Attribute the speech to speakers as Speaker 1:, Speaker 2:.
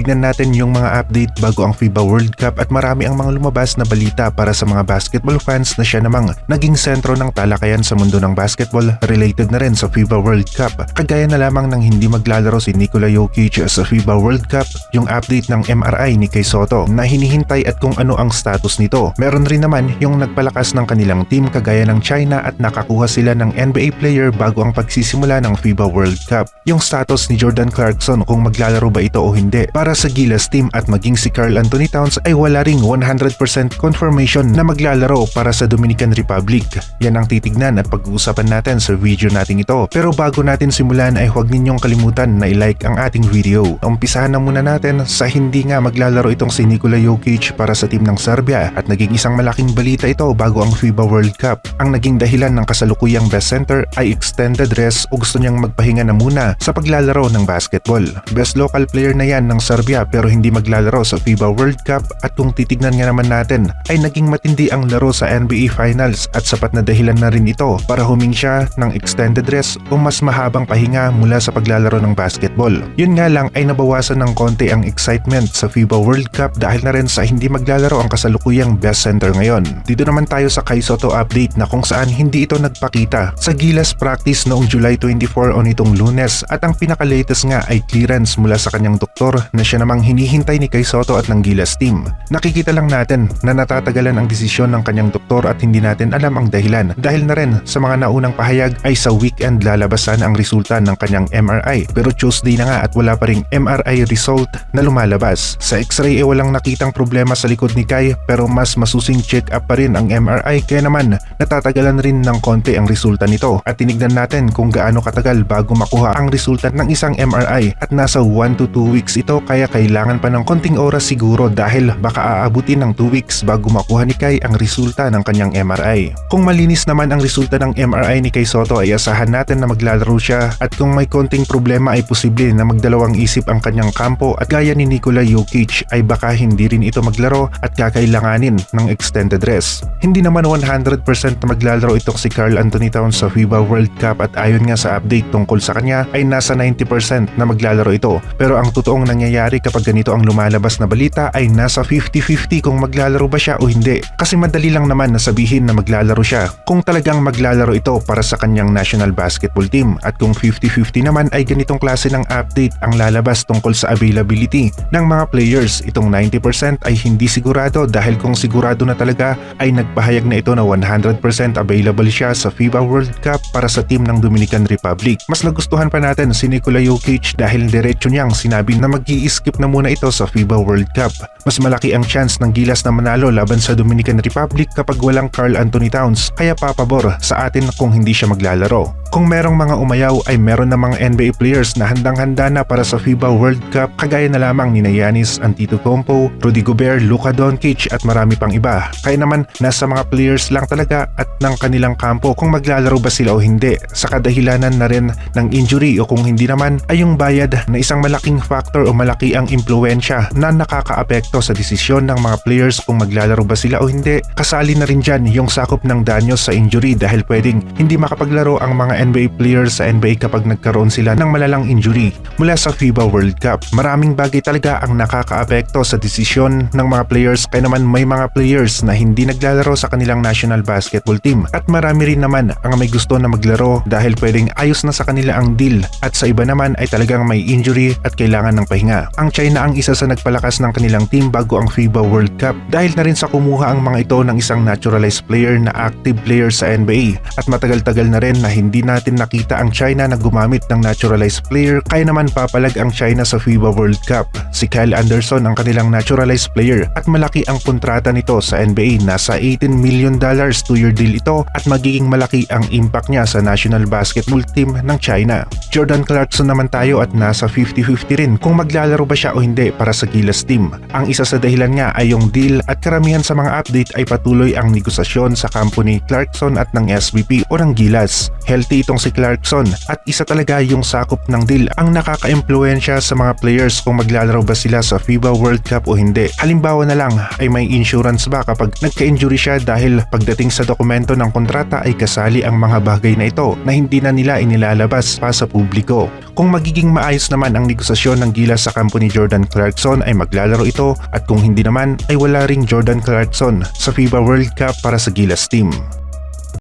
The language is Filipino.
Speaker 1: tignan natin yung mga update bago ang FIBA World Cup at marami ang mga lumabas na balita para sa mga basketball fans na siya namang naging sentro ng talakayan sa mundo ng basketball related na rin sa FIBA World Cup. Kagaya na lamang ng hindi maglalaro si Nikola Jokic sa FIBA World Cup, yung update ng MRI ni Kay Soto na hinihintay at kung ano ang status nito. Meron rin naman yung nagpalakas ng kanilang team kagaya ng China at nakakuha sila ng NBA player bago ang pagsisimula ng FIBA World Cup. Yung status ni Jordan Clarkson kung maglalaro ba ito o hindi. Para sa Gilas team at maging si Carl Anthony Towns ay wala ring 100% confirmation na maglalaro para sa Dominican Republic. Yan ang titignan at pag-uusapan natin sa video natin ito. Pero bago natin simulan ay huwag ninyong kalimutan na i-like ang ating video. Umpisahan na muna natin sa hindi nga maglalaro itong si Nikola Jokic para sa team ng Serbia at naging isang malaking balita ito bago ang FIBA World Cup. Ang naging dahilan ng kasalukuyang best center ay extended rest o gusto niyang magpahinga na muna sa paglalaro ng basketball. Best local player na yan ng Serbia pero hindi maglalaro sa FIBA World Cup at kung titignan nga naman natin ay naging matindi ang laro sa NBA Finals at sapat na dahilan na rin ito para huming siya ng extended rest o mas mahabang pahinga mula sa paglalaro ng basketball. Yun nga lang ay nabawasan ng konti ang excitement sa FIBA World Cup dahil na rin sa hindi maglalaro ang kasalukuyang best center ngayon. Dito naman tayo sa Kai Soto update na kung saan hindi ito nagpakita sa Gilas practice noong July 24 o nitong lunes at ang pinaka-latest nga ay clearance mula sa kanyang doktor na siya namang hinihintay ni Kai Soto at ng Gilas team. Nakikita lang natin na natatagalan ang desisyon ng kanyang doktor at hindi natin alam ang dahilan dahil na rin sa mga naunang pahayag ay sa weekend lalabasan ang resulta ng kanyang MRI pero Tuesday na nga at wala pa ring MRI result na lumalabas. Sa x-ray ay walang nakitang problema sa likod ni Kai pero mas masusing check up pa rin ang MRI kaya naman natatagalan rin ng konti ang resulta nito at tinignan natin kung gaano katagal bago makuha ang resulta ng isang MRI at nasa 1 to 2 weeks ito kaya kailangan pa ng konting oras siguro dahil baka aabutin ng 2 weeks bago makuha ni Kai ang resulta ng kanyang MRI. Kung malinis naman ang resulta ng MRI ni Kai Soto ay asahan natin na maglalaro siya at kung may konting problema ay posible na magdalawang isip ang kanyang kampo at gaya ni Nikola Jokic ay baka hindi rin ito maglaro at kakailanganin ng extended rest. Hindi naman 100% na maglalaro itong si Carl Anthony Towns sa FIBA World Cup at ayon nga sa update tungkol sa kanya ay nasa 90% na maglalaro ito. Pero ang totoong nangyayari kapag ganito ang lumalabas na balita ay nasa 50-50 kung maglalaro ba siya o hindi. Kasi madali lang naman na sabihin na maglalaro siya kung talagang maglalaro ito para sa kanyang national basketball team at kung 50-50 naman ay ganitong klase ng update ang lalabas tungkol sa availability ng mga players. Itong 90% ay hindi sigurado dahil kung sigurado na talaga ay nagpahayag na ito na 100% available siya sa FIBA World Cup para sa team ng Dominican Republic. Mas nagustuhan pa natin si Nikola Jokic dahil diretso niyang sinabi na mag skip na muna ito sa FIBA World Cup. Mas malaki ang chance ng Gilas na manalo laban sa Dominican Republic kapag walang Carl Anthony Towns kaya papabor sa atin kung hindi siya maglalaro. Kung merong mga umayaw ay meron na mga NBA players na handang-handa na para sa FIBA World Cup kagaya na lamang ni Giannis Antetokounmpo, Rudy Gobert, Luka Doncic at marami pang iba. Kaya naman nasa mga players lang talaga at ng kanilang kampo kung maglalaro ba sila o hindi sa kadahilanan na rin ng injury o kung hindi naman ay yung bayad na isang malaking factor o malaki ang impluensya na nakakaapekto sa desisyon ng mga players kung maglalaro ba sila o hindi. Kasali na rin dyan yung sakop ng danyos sa injury dahil pwedeng hindi makapaglaro ang mga NBA players sa NBA kapag nagkaroon sila ng malalang injury mula sa FIBA World Cup. Maraming bagay talaga ang nakakaapekto sa desisyon ng mga players kaya naman may mga players na hindi naglalaro sa kanilang national basketball team at marami rin naman ang may gusto na maglaro dahil pwedeng ayos na sa kanila ang deal at sa iba naman ay talagang may injury at kailangan ng pahinga. Ang China ang isa sa nagpalakas ng kanilang team bago ang FIBA World Cup dahil na rin sa kumuha ang mga ito ng isang naturalized player na active player sa NBA at matagal-tagal na rin na hindi natin nakita ang China na gumamit ng naturalized player kaya naman papalag ang China sa FIBA World Cup. Si Kyle Anderson ang kanilang naturalized player at malaki ang kontrata nito sa NBA nasa 18 million dollars 2-year deal ito at magiging malaki ang impact niya sa national basketball team ng China. Jordan Clarkson naman tayo at nasa 50-50 rin kung maglalaro ba siya o hindi para sa Gilas team. Ang isa sa dahilan nga ay yung deal at karamihan sa mga update ay patuloy ang negosasyon sa kampo ni Clarkson at ng SVP o ng Gilas. Healthy itong si Clarkson at isa talaga yung sakop ng deal ang nakaka-impluensya sa mga players kung maglalaro ba sila sa FIBA World Cup o hindi. Halimbawa na lang ay may insurance ba kapag nagka-injury siya dahil pagdating sa dokumento ng kontrata ay kasali ang mga bagay na ito na hindi na nila inilalabas pa sa publiko. Kung magiging maayos naman ang negosasyon ng Gilas sa kampo ni Jordan Clarkson ay maglalaro ito at kung hindi naman ay wala ring Jordan Clarkson sa FIBA World Cup para sa Gilas team.